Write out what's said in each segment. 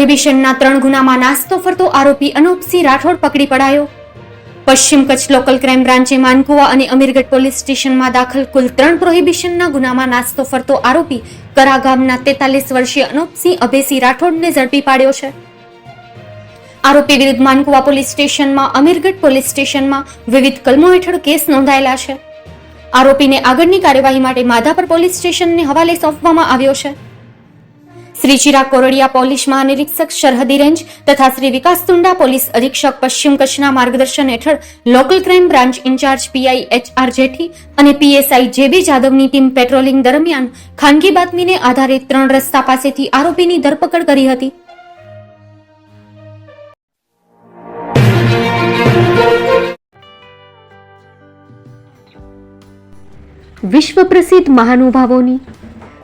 પ્રોહિબિશનના ત્રણ ગુનામાં નાસ્તો ફરતો આરોપી અનુપસિંહ રાઠોડ પકડી પડાયો. પશ્ચિમ કચ્છ લોકલ ક્રાઇમ બ્રાન્ચે માનકુવા અને અમીરગઢ પોલીસ સ્ટેશનમાં દાખલ કુલ ત્રણ પ્રોહિબિશનના ગુનામાં નાસ્તો ફરતો આરોપી કરા ગામના તેતાલીસ વર્ષીય અનુપસિંહ અભેસિંહ રાઠોડને ઝડપી પાડ્યો છે. આરોપી વિરુદ્ધ માનકુવા પોલીસ સ્ટેશનમાં, અમીરગઢ પોલીસ સ્ટેશનમાં વિવિધ કલમો હેઠળ કેસ નોંધાયેલા છે. આરોપીને આગળની કાર્યવાહી માટે માધાપર પોલીસ સ્ટેશનને હવાલે સોંપવામાં આવ્યો છે. શ્રી ચિરાગ કોરડિયા પોલીસ મહાનિરીક્ષક સરહદી રેન્જ તથા શ્રી વિકાસ તુંડા પોલીસ અધિક્ષક પશ્ચિમ કચ્છના માર્ગદર્શન હેઠળ local crime branch in-charge PI H R Jethi અને પીએસઆઈ જેબી જાદવની ટીમ પેટ્રોલિંગ દરમિયાન ખાનગી બાતમીને આધારે ત્રણ રસ્તા પાસેથી આરોપીની ધરપકડ કરી હતી. વિશ્વ પ્રસિદ્ધ મહાનુભાવોની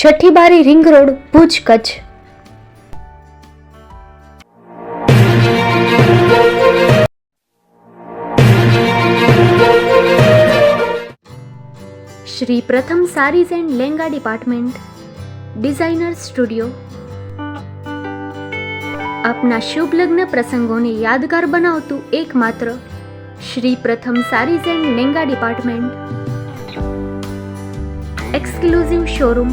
Chhathi Bari ring road, Bhuj Kutch. Shri Pratham sarees and lenga department, designer studio. આપના શુભ લગ્ન પ્રસંગોને યાદગાર બનાવતું એકમાત્ર Shri Pratham sarees and lenga department. Exclusive showroom